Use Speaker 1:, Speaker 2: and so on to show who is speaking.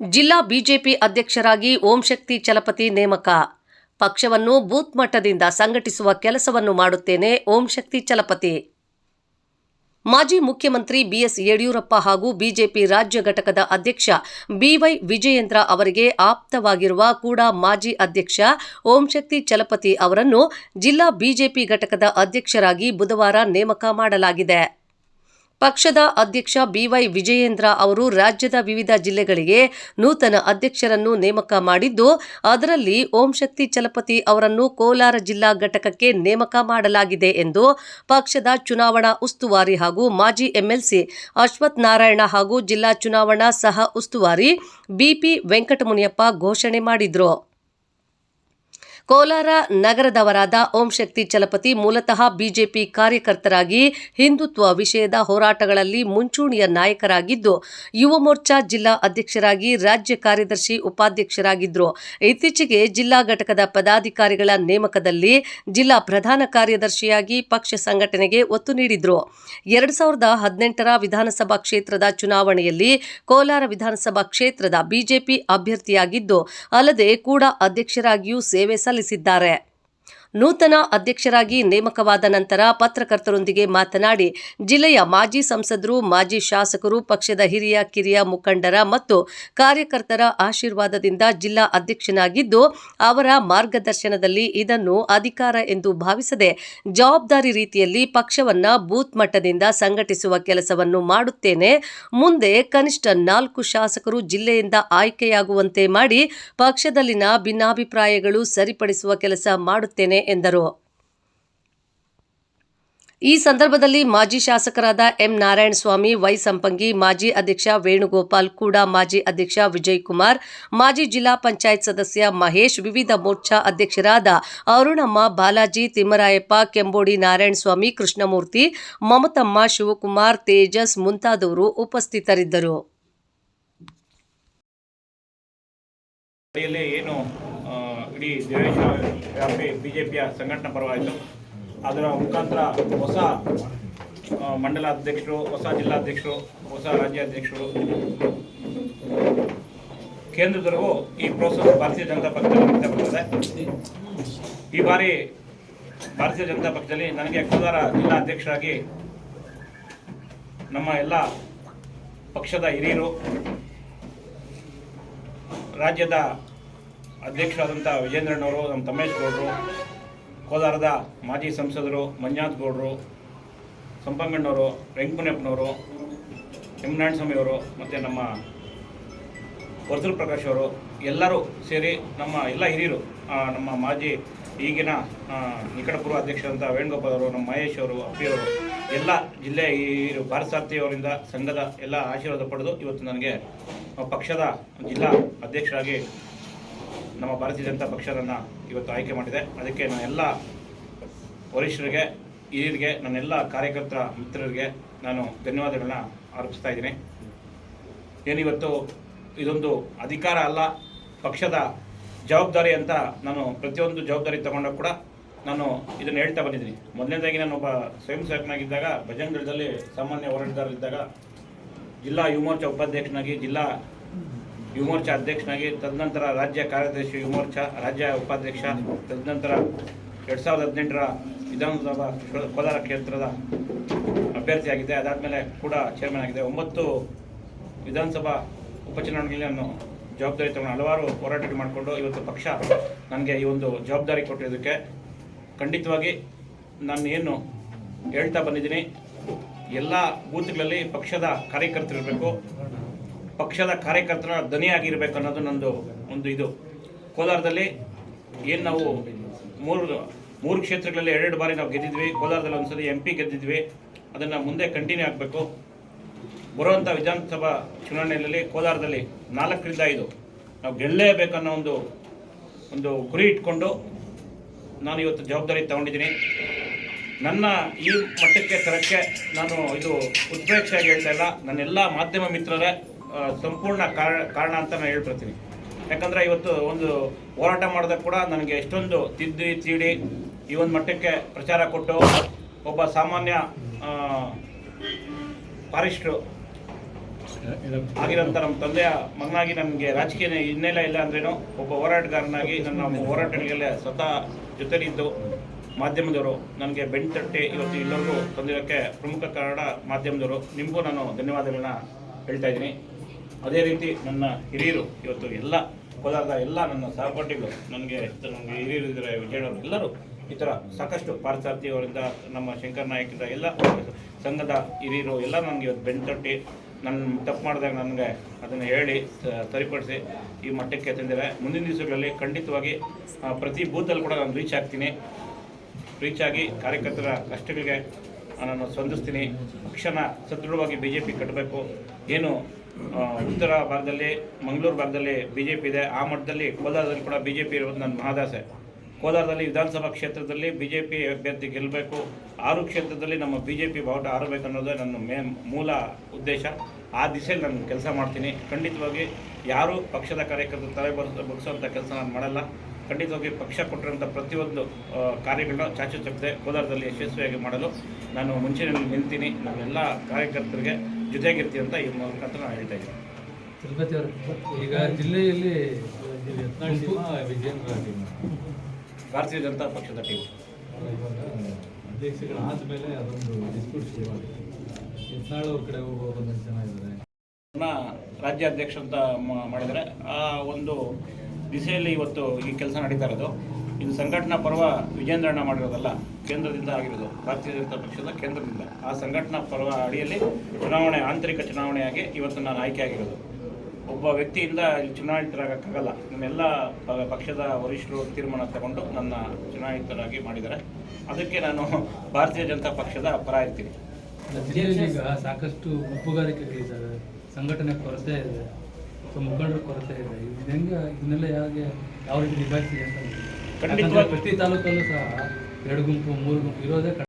Speaker 1: ಜಿಲ್ಲಾ ಬಿಜೆಪಿ ಅಧ್ಯಕ್ಷರಾಗಿ ಓಂಶಕ್ತಿ ಚಲಪತಿ ನೇಮಕ. ಪಕ್ಷವನ್ನು ಬೂತ್ ಮಟ್ಟದಿಂದ ಸಂಘಟಿಸುವ ಕೆಲಸವನ್ನು ಮಾಡುತ್ತೇನೆ ಓಂಶಕ್ತಿ ಚಲಪತಿ. ಮಾಜಿ ಮುಖ್ಯಮಂತ್ರಿ ಬಿಎಸ್ ಯಡಿಯೂರಪ್ಪ ಹಾಗೂ ಬಿಜೆಪಿ ರಾಜ್ಯ ಘಟಕದ ಅಧ್ಯಕ್ಷ ಬಿವೈ ವಿಜಯೇಂದ್ರ ಅವರಿಗೆ ಆಪ್ತವಾಗಿರುವ ಕೂಡ ಮಾಜಿ ಅಧ್ಯಕ್ಷ ಓಂಶಕ್ತಿ ಚಲಪತಿ ಅವರನ್ನು ಜಿಲ್ಲಾ ಬಿಜೆಪಿ ಘಟಕದ ಅಧ್ಯಕ್ಷರಾಗಿ ಬುಧವಾರ ನೇಮಕ ಮಾಡಲಾಗಿದೆ. ಪಕ್ಷದ ಅಧ್ಯಕ್ಷ ಬಿವೈ ವಿಜಯೇಂದ್ರ ಅವರು ರಾಜ್ಯದ ವಿವಿಧ ಜಿಲ್ಲೆಗಳಿಗೆ ನೂತನ ಅಧ್ಯಕ್ಷರನ್ನು ನೇಮಕ ಮಾಡಿದ್ದು, ಅದರಲ್ಲಿ ಓಂ ಶಕ್ತಿ ಚಲಪತಿ ಅವರನ್ನು ಕೋಲಾರ ಜಿಲ್ಲಾ ಘಟಕಕ್ಕೆ ನೇಮಕ ಮಾಡಲಾಗಿದೆ ಎಂದು ಪಕ್ಷದ ಚುನಾವಣಾ ಉಸ್ತುವಾರಿ ಹಾಗೂ ಮಾಜಿ ಎಂಎಲ್ಸಿ ಅಶ್ವಥ್ ನಾರಾಯಣ ಹಾಗೂ ಜಿಲ್ಲಾ ಚುನಾವಣಾ ಸಹ ಉಸ್ತುವಾರಿ ಬಿಪಿ ವೆಂಕಟಮುನಿಯಪ್ಪ ಘೋಷಣೆ ಮಾಡಿದ್ರು. ಕೋಲಾರ ನಗರದವರಾದ ಓಂ ಶಕ್ತಿ ಚಲಪತಿ ಮೂಲತಃ ಬಿಜೆಪಿ ಕಾರ್ಯಕರ್ತರಾಗಿ ಹಿಂದುತ್ವ ವಿಷಯದ ಹೋರಾಟಗಳಲ್ಲಿ ಮುಂಚೂಣಿಯ ನಾಯಕರಾಗಿದ್ದು, ಯುವ ಮೋರ್ಚಾ ಜಿಲ್ಲಾ ಅಧ್ಯಕ್ಷರಾಗಿ ರಾಜ್ಯ ಕಾರ್ಯದರ್ಶಿ ಉಪಾಧ್ಯಕ್ಷರಾಗಿದ್ದರು ಇತ್ತೀಚೆಗೆ ಜಿಲ್ಲಾ ಘಟಕದ ಪದಾಧಿಕಾರಿಗಳ ನೇಮಕದಲ್ಲಿ ಜಿಲ್ಲಾ ಪ್ರಧಾನ ಕಾರ್ಯದರ್ಶಿಯಾಗಿ ಪಕ್ಷ ಸಂಘಟನೆಗೆ ಒತ್ತು ನೀಡಿದ್ರು. ಎರಡು ಸಾವಿರದ ಹದಿನೆಂಟರ ವಿಧಾನಸಭಾ ಕ್ಷೇತ್ರದ ಚುನಾವಣೆಯಲ್ಲಿ ಕೋಲಾರ ವಿಧಾನಸಭಾ ಕ್ಷೇತ್ರದ ಬಿಜೆಪಿ ಅಭ್ಯರ್ಥಿಯಾಗಿದ್ದು, ಅಲ್ಲದೆ ಕೂಡ ಅಧ್ಯಕ್ಷರಾಗಿಯೂ ಸೇವೆ ಸಲ್ಲಿಸಿದ್ದಾರೆ ನೂತನ ಅಧ್ಯಕ್ಷರಾಗಿ ನೇಮಕವಾದ ನಂತರ ಪತ್ರಕರ್ತರೊಂದಿಗೆ ಮಾತನಾಡಿ, ಜಿಲ್ಲೆಯ ಮಾಜಿ ಸಂಸದರು, ಮಾಜಿ ಶಾಸಕರು, ಪಕ್ಷದ ಹಿರಿಯ, ಕಿರಿಯ ಮುಖಂಡರ ಮತ್ತು ಕಾರ್ಯಕರ್ತರ ಆಶೀರ್ವಾದದಿಂದ ಜಿಲ್ಲಾ ಅಧ್ಯಕ್ಷನಾಗಿದ್ದು, ಅವರ ಮಾರ್ಗದರ್ಶನದಲ್ಲಿ ಇದನ್ನು ಅಧಿಕಾರ ಎಂದು ಭಾವಿಸದೆ, ಜವಾಬ್ದಾರಿ ರೀತಿಯಲ್ಲಿ ಪಕ್ಷವನ್ನ ಬೂತ್ ಮಟ್ಟದಿಂದ ಸಂಘಟಿಸುವ ಕೆಲಸವನ್ನು ಮಾಡುತ್ತೇನೆ. ಮುಂದೆ ಕನಿಷ್ಠ ನಾಲ್ಕು ಶಾಸಕರು ಜಿಲ್ಲೆಯಿಂದ ಆಯ್ಕೆಯಾಗುವಂತೆ ಮಾಡಿ, ಪಕ್ಷದಲ್ಲಿನ ಭಿನ್ನಾಭಿಪ್ರಾಯಗಳು ಸರಿಪಡಿಸುವ ಕೆಲಸ ಮಾಡುತ್ತೇನೆ ಎಂದರು. ಈ ಸಂದರ್ಭದಲ್ಲಿ ಮಾಜಿ ಶಾಸಕರಾದ ಎಂ ನಾರಾಯಣಸ್ವಾಮಿ, ವೈ ಸಂಪಂಗಿ, ಮಾಜಿ ಅಧ್ಯಕ್ಷ ವೇಣುಗೋಪಾಲ್ ಕೂಡ ಮಾಜಿ ಅಧ್ಯಕ್ಷ ವಿಜಯ್ ಕುಮಾರ್ ಮಾಜಿ ಜಿಲ್ಲಾ ಪಂಚಾಯತ್ ಸದಸ್ಯ ಮಹೇಶ್, ವಿವಿಧ ಮೋರ್ಚಾ ಅಧ್ಯಕ್ಷರಾದ ಅರುಣಮ್ಮ, ಬಾಲಾಜಿ, ತಿಮ್ಮರಾಯಪ್ಪ, ಕೆಂಬೋಡಿ ನಾರಾಯಣಸ್ವಾಮಿ, ಕೃಷ್ಣಮೂರ್ತಿ, ಮಮತಮ್ಮ, ಶಿವಕುಮಾರ್, ತೇಜಸ್ ಮುಂತಾದವರು ಉಪಸ್ಥಿತರಿದ್ದರು.
Speaker 2: ಏನು ಇಡೀ ದೇಶ ವ್ಯಾಪಿ ಬಿ ಜೆ ಪಿಯ ಸಂಘಟನಾ ಪರವಾಯಿತು. ಅದರ ಮುಖಾಂತರ ಹೊಸ ಮಂಡಲ ಅಧ್ಯಕ್ಷರು ಹೊಸ ಜಿಲ್ಲಾಧ್ಯಕ್ಷರು, ಹೊಸ ರಾಜ್ಯಾಧ್ಯಕ್ಷರು ಕೇಂದ್ರದವರೆಗೂ ಈ ಪ್ರೋಸೆಸ್ ಭಾರತೀಯ ಜನತಾ ಪಕ್ಷದಲ್ಲಿ ವ್ಯಕ್ತಪಡಿಸಿದೆ ಈ ಬಾರಿ ಭಾರತೀಯ ಜನತಾ ಪಕ್ಷದಲ್ಲಿ ನನಗೆ ಕೋಲಾರ ಜಿಲ್ಲಾ ಅಧ್ಯಕ್ಷರಾಗಿ ನಮ್ಮ ಎಲ್ಲ ಪಕ್ಷದ ಹಿರಿಯರು, ರಾಜ್ಯದ ಅಧ್ಯಕ್ಷರಾದಂಥ ವಿಜೇಂದ್ರಣ್ಣವರು ನಮ್ಮ ತಮ್ಮೇಶ್ ಗೌಡರು, ಕೋಲಾರದ ಮಾಜಿ ಸಂಸದರು ಮಂಜುನಾಥ್ ಗೌಡರು, ಸಂಪಂಗಣ್ಣವರು ವೆಂಕಟಪ್ಪನವರು ಎಂ ಅವರು, ಮತ್ತು ನಮ್ಮ ವರ್ತುಲ್ ಪ್ರಕಾಶ್ ಅವರು, ಎಲ್ಲರೂ ಸೇರಿ ನಮ್ಮ ಎಲ್ಲ ಹಿರಿಯರು ನಮ್ಮ ಮಾಜಿ ಈಗಿನ ನಿಕಟಪೂರ್ವ ಅಧ್ಯಕ್ಷರಂಥ ವೇಣುಗೋಪಾಲ್ ಅವರು, ನಮ್ಮ ಮಹೇಶ್ ಅವರು ಅಪ್ಪಿಯವರು ಎಲ್ಲ ಜಿಲ್ಲೆ ಈ ಸಾರಥಿ ಸಂಘದ ಎಲ್ಲ ಆಶೀರ್ವಾದ ಪಡೆದು ಇವತ್ತು ನನಗೆ ಪಕ್ಷದ ಜಿಲ್ಲಾ ಅಧ್ಯಕ್ಷರಾಗಿ ನಮ್ಮ ಭಾರತೀಯ ಜನತಾ ಪಕ್ಷವನ್ನು ಇವತ್ತು ಆಯ್ಕೆ ಮಾಡಿದೆ. ಅದಕ್ಕೆ ನಾನು ಎಲ್ಲ ವರಿಷ್ಠರಿಗೆ, ಹಿರಿಯರಿಗೆ ನನ್ನೆಲ್ಲ ಕಾರ್ಯಕರ್ತರ ಮಿತ್ರರಿಗೆ ನಾನು ಧನ್ಯವಾದಗಳನ್ನ ಅರ್ಪಿಸ್ತಾ ಇದ್ದೀನಿ. ಏನಿವತ್ತು ಇದೊಂದು ಅಧಿಕಾರ ಅಲ್ಲ, ಪಕ್ಷದ ಜವಾಬ್ದಾರಿ ಅಂತ ನಾನು ಪ್ರತಿಯೊಂದು ಜವಾಬ್ದಾರಿ ತಗೊಂಡಾಗ ಕೂಡ ನಾನು ಇದನ್ನು ಹೇಳ್ತಾ ಬಂದಿದ್ದೀನಿ. ಮೊದಲನೇದಾಗಿ ನಾನು ಒಬ್ಬ ಸ್ವಯಂ ಸೇವಕನಾಗಿದ್ದಾಗ ಭಜನಗಢದಲ್ಲಿ ಸಾಮಾನ್ಯ ಹೋರಾಟಗಾರರಿದ್ದಾಗ, ಜಿಲ್ಲಾ ಯುವ ಉಪಾಧ್ಯಕ್ಷನಾಗಿ ಜಿಲ್ಲಾ ಯುವ ಮೋರ್ಚಾ ಅಧ್ಯಕ್ಷನಾಗಿ, ತದನಂತರ ರಾಜ್ಯ ಕಾರ್ಯದರ್ಶಿ ಯುವಮೋರ್ಚಾ ರಾಜ್ಯ ಉಪಾಧ್ಯಕ್ಷ, ತದನಂತರ ಎರಡು ಸಾವಿರದ ಹದಿನೆಂಟರ ವಿಧಾನಸಭಾ ಕೋಲಾರ ಕ್ಷೇತ್ರದ ಅಭ್ಯರ್ಥಿಯಾಗಿದ್ದೆ ಅದಾದಮೇಲೆ ಕೂಡ ಚೇರ್ಮನ್ ಆಗಿದೆ. ಒಂಬತ್ತು ವಿಧಾನಸಭಾ ಉಪಚುನಾವಣೆಯಲ್ಲಿ ನಾನು ಜವಾಬ್ದಾರಿ ತಗೊಂಡು ಹಲವಾರು ಹೋರಾಟ ಮಾಡಿಕೊಂಡು ಇವತ್ತು ಪಕ್ಷ ನನಗೆ ಈ ಒಂದು ಜವಾಬ್ದಾರಿ ಕೊಟ್ಟಿದ್ದಕ್ಕೆ ಖಂಡಿತವಾಗಿ ನಾನು ಏನು ಹೇಳ್ತಾ ಬಂದಿದ್ದೀನಿ. ಎಲ್ಲ ಬೂತ್ಗಳಲ್ಲಿ ಪಕ್ಷದ ಕಾರ್ಯಕರ್ತರಿರಬೇಕು. ಪಕ್ಷದ ಕಾರ್ಯಕರ್ತರ ದನಿಯಾಗಿರ್ಬೇಕು ಅನ್ನೋದು ನಂದು ಒಂದು ಇದು. ಕೋಲಾರದಲ್ಲಿ ಏನು ನಾವು ಮೂರು ಮೂರು ಕ್ಷೇತ್ರಗಳಲ್ಲಿ ಎರಡೆರಡು ಬಾರಿ ನಾವು ಗೆದ್ದಿದ್ವಿ. ಕೋಲಾರದಲ್ಲಿ ಒಂದ್ಸರಿ ಎಂ ಪಿ ಗೆದ್ದಿದ್ವಿ. ಅದನ್ನು ಮುಂದೆ ಕಂಟಿನ್ಯೂ ಆಗಬೇಕು. ಬರುವಂಥ ವಿಧಾನಸಭಾ ಚುನಾವಣೆಯಲ್ಲಿ ಕೋಲಾರದಲ್ಲಿ ನಾಲ್ಕರಿಂದ ಐದು. ನಾವು ಗೆಲ್ಲೇಬೇಕನ್ನೋ ಒಂದು ಒಂದು ಗುರಿ ಇಟ್ಕೊಂಡು ನಾನು ಇವತ್ತು ಜವಾಬ್ದಾರಿ ತಗೊಂಡಿದ್ದೀನಿ. ನನ್ನ ಈ ಮಟ್ಟಕ್ಕೆ ತರಕ್ಕೆ ನಾನು ಇದು ಉತ್ಪ್ರೇಕ್ಷೆಯಾಗಿ ಹೇಳ್ತಾ ಇಲ್ಲ. ನನ್ನೆಲ್ಲ ಮಾಧ್ಯಮ ಮಿತ್ರರೇ ಸಂಪೂರ್ಣ ಕಾರಣ ಅಂತ ನಾನು ಹೇಳ್ಬಿಡ್ತೀನಿ. ಯಾಕಂದರೆ ಇವತ್ತು ಒಂದು ಹೋರಾಟ ಮಾಡಿದಾಗ ಕೂಡ ನನಗೆ ಎಷ್ಟೊಂದು ತಿದ್ದಿ, ತೀಡಿ ಈ ಒಂದು ಮಟ್ಟಕ್ಕೆ ಪ್ರಚಾರ ಕೊಟ್ಟು ಒಬ್ಬ ಸಾಮಾನ್ಯ ಫಾರೆಸ್ಟ್ರು ಆಗಿರೋಂಥ ನಮ್ಮ ತಂದೆಯ ಮಗನಾಗಿ ನನಗೆ ರಾಜಕೀಯ ಹಿನ್ನೆಲೆ ಇಲ್ಲ ಅಂದ್ರೇನು ಒಬ್ಬ ಹೋರಾಟಗಾರನಾಗಿ ನನ್ನ ಹೋರಾಟಗಳಿಗೆಲ್ಲ ಸ್ವತಃ ಜೊತೆಲಿದ್ದು ಮಾಧ್ಯಮದವರು, ನನಗೆ ಬೆಣ್ ತಟ್ಟಿ ಇವತ್ತು ಇಲ್ಲರಿಗೂ ತಂದಿರೋಕ್ಕೆ ಪ್ರಮುಖ ಕಾರಣ ಮಾಧ್ಯಮದವರು. ನಿಮಗೂ ನಾನು ಧನ್ಯವಾದಗಳನ್ನ ಹೇಳ್ತಾ ಇದ್ದೀನಿ. ಅದೇ ರೀತಿ ನನ್ನ ಹಿರಿಯರು ಇವತ್ತು ಎಲ್ಲ ಕೋಲಾರದ ಎಲ್ಲ ನನ್ನ ಸಹಪಾಠಿಗಳು, ನನಗೆ ನನಗೆ ಹಿರಿಯರು ಇದ್ದಾರೆ ವಿಜಯನವರು ಎಲ್ಲರೂ ಈ ಥರ ಸಾಕಷ್ಟು ಪಾರ್ಥಸಾರಥಿ ಅವರಿಂದ ನಮ್ಮ ಶಂಕರ್ ನಾಯಕಿಂದ ಎಲ್ಲ ಸಂಘದ ಹಿರಿಯರು ಎಲ್ಲ ನನಗೆ ಇವತ್ತು ಬೆನ್ನು ತಟ್ಟಿ ನನ್ನ ತಪ್ಪು ಮಾಡಿದಾಗ ನನಗೆ ಅದನ್ನು ಹೇಳಿ ಸರಿಪಡಿಸಿ ಈ ಮಟ್ಟಕ್ಕೆ ತಂದಿದ್ದಾರೆ. ಮುಂದಿನ ದಿವಸಗಳಲ್ಲಿ ಖಂಡಿತವಾಗಿ ಪ್ರತಿ ಬೂತಲ್ಲಿ ಕೂಡ ನಾನು ರೀಚ್ ಆಗ್ತೀನಿ. ರೀಚ್ ಆಗಿ ಕಾರ್ಯಕರ್ತರ ಕಷ್ಟಗಳಿಗೆ ನಾನು ಸ್ಪಂದಿಸ್ತೀನಿ. ಪಕ್ಷನ ಸದೃಢವಾಗಿ ಬಿ ಜೆ ಪಿ ಕಟ್ಟಬೇಕು. ಏನು ಉತ್ತರ ಭಾಗದಲ್ಲಿ ಮಂಗಳೂರು ಭಾಗದಲ್ಲಿ ಬಿ ಜೆ ಪಿ ಇದೆ. ಆ ಮಟ್ಟದಲ್ಲಿ ಕೋಲಾರದಲ್ಲಿ ಕೂಡ ಬಿ ಜೆ ಪಿ ಇರೋದು ನನ್ನ ಮಹದಾಸೆ. ಕೋಲಾರದಲ್ಲಿ ವಿಧಾನಸಭಾ ಕ್ಷೇತ್ರದಲ್ಲಿ ಬಿ ಜೆ ಪಿ ಅಭ್ಯರ್ಥಿ ಗೆಲ್ಲಬೇಕು ಆರು ಕ್ಷೇತ್ರದಲ್ಲಿ ನಮ್ಮ ಬಿ ಜೆ ಪಿ ಬಾವುಟ ಆರಬೇಕು ಅನ್ನೋದೇ ನನ್ನ ಮೇ, ಮೂಲ ಉದ್ದೇಶ. ಆ ದಿಸೆಯಲ್ಲಿ ನಾನು ಕೆಲಸ ಮಾಡ್ತೀನಿ. ಖಂಡಿತವಾಗಿ ಯಾರೂ ಪಕ್ಷದ ಕಾರ್ಯಕರ್ತರು ತಲೆ ಬರ್ಸ ಬಗ್ಸೋಂಥ ಕೆಲಸ ನಾನು ಮಾಡಲ್ಲ. ಖಂಡಿತವಾಗಿ ಪಕ್ಷ ಕೊಟ್ಟಿರೋಂಥ ಪ್ರತಿಯೊಂದು ಕಾರ್ಯಗಳನ್ನ ಚಾಚು ತಪ್ಪದೆ ಕೋಲಾರದಲ್ಲಿ ಯಶಸ್ವಿಯಾಗಿ ಮಾಡಲು ನಾನು ಮುಂಚೆನಲ್ಲಿ ನಿಲ್ತೀನಿ ನಾವೆಲ್ಲ ಕಾರ್ಯಕರ್ತರಿಗೆ ಜೊತೆಗಿರ್ತೀವಿ ಅಂತ ಈ ಮುಖಾಂತರ ನಾನು ಹೇಳ್ತಾ ಇದ್ದೀನಿ.
Speaker 3: ತಿರುಪತಿ ಅವರು ಈಗ ಜಿಲ್ಲೆಯಲ್ಲಿ
Speaker 4: ವಿಜೇಂದ್ರ
Speaker 2: ಭಾರತೀಯ ಜನತಾ ಪಕ್ಷದ ಟೀಮ್.
Speaker 4: ಅಧ್ಯಕ್ಷಗಳಾದ್ಮೇಲೆ ಅದೊಂದು ಡಿಸ್ಪ್ಯೂಟ್ ಯತ್ನಾಳ್ ಅವ್ರ ಕಡೆ ಹೋಗುವ ಜನ ಇದ್ದಾರೆ.
Speaker 2: ನ ರಾಜ್ಯಾಧ್ಯಕ್ಷ ಅಂತ ಮಾಡಿದರೆ ಆ ಒಂದು ದಿಸೆಯಲ್ಲಿ ಇವತ್ತು ಈ ಕೆಲಸ ನಡೀತಾ ಇರೋದು. ಇದು ಸಂಘಟನಾ ಪರ್ವ ವಿಜೇಂದ್ರಣ್ಣ ಮಾಡಿರೋದಲ್ಲ. ಕೇಂದ್ರದಿಂದ ಆಗಿರೋದು ಭಾರತೀಯ ಜನತಾ ಪಕ್ಷದ ಕೇಂದ್ರದಿಂದ. ಆ ಸಂಘಟನಾ ಪರ್ವ ಅಡಿಯಲ್ಲಿ ಚುನಾವಣೆ ಆಂತರಿಕ ಚುನಾವಣೆಯಾಗಿ ಇವತ್ತು ನಾನು ಆಯ್ಕೆ ಆಗಿರೋದು ಒಬ್ಬ ವ್ಯಕ್ತಿಯಿಂದ ಇಲ್ಲಿ ಚುನಾಯಿತರಾಗಕ್ಕಾಗಲ್ಲ. ನಮ್ಮೆಲ್ಲ ಪಕ್ಷದ ವರಿಷ್ಠರು ತೀರ್ಮಾನ ತಗೊಂಡು ನನ್ನ ಚುನಾಯಿತರಾಗಿ ಮಾಡಿದ್ದಾರೆ. ಅದಕ್ಕೆ ನಾನು ಭಾರತೀಯ ಜನತಾ ಪಕ್ಷದ ಪರ ಇರ್ತೀನಿ.
Speaker 3: ಸಾಕಷ್ಟು ಒಪ್ಪುಗಾರಿಕೆಗಳಿದ್ದಾವೆ ಸಂಘಟನೆ ಕೊರತೆ ಇದೆ. ಸೊ ಮುಖಂಡರ ಕೊರತೆ ಇದೆ. ಇದು ಹೆಂಗೆ ಇದನ್ನೆಲ್ಲ ಹೇಗೆ ಯಾವ ರೀತಿ ನಿಭಾಯಿಸಿದೆ ಅಂತ
Speaker 2: ಖಂಡಿತವಾಗಿ-
Speaker 3: ಯಾಕಂದ್ರೆ ಪ್ರತಿ ತಾಲೂಕಲ್ಲೂ ಸಹ ಎರಡು ಗುಂಪು ಮೂರು ಗುಂಪು ಇರೋದೇ